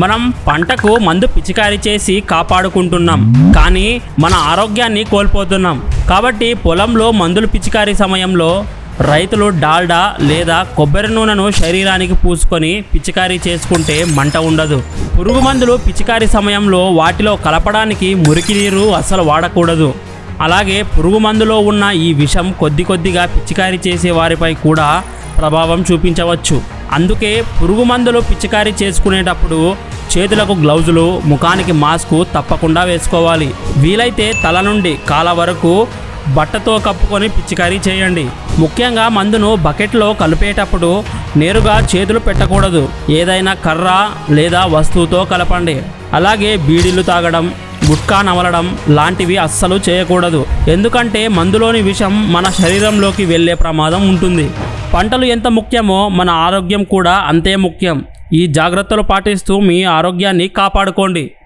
మనం పంటకు మందు పిచికారీ చేసి కాపాడుకుంటున్నాం. కానీ మన ఆరోగ్యాన్ని కోల్పోతున్నాం. కాబట్టి పొలంలో మందులు పిచికారీ సమయంలో రైతులు డాల్డా లేదా కొబ్బరి నూనెను శరీరానికి పూసుకొని పిచికారీ చేసుకుంటే మంట ఉండదు. పురుగు మందులు పిచికారీ సమయంలో వాటిలో కలపడానికి మురికి నీరు అస్సలు వాడకూడదు. అలాగే పురుగు మందులో ఉన్న ఈ విషం కొద్ది కొద్దిగా పిచికారీ చేసే వారిపై కూడా ప్రభావం చూపించవచ్చు. అందుకే పురుగు మందులు పిచికారీ చేసుకునేటప్పుడు చేతులకు గ్లౌజులు ముఖానికి మాస్కు తప్పకుండా వేసుకోవాలి. వీలైతే తల నుండి కాల వరకు బట్టతో కప్పుకొని పిచికారీ చేయండి. ముఖ్యంగా మందును బకెట్లో కలిపేటప్పుడు నేరుగా చేతులు పెట్టకూడదు. ఏదైనా కర్ర లేదా వస్తువుతో కలపండి. అలాగే బీడీలు తాగడం గుట్కా నమలడం లాంటివి అస్సలు చేయకూడదు. ఎందుకంటే మందులోని విషం మన శరీరంలోకి వెళ్ళే ప్రమాదం ఉంటుంది. పంటలు ఎంత ముఖ్యమో మన ఆరోగ్యం కూడా అంతే ముఖ్యం. ఈ జాగ్రత్తలు పాటిస్తూ మీ ఆరోగ్యాన్ని కాపాడుకోండి.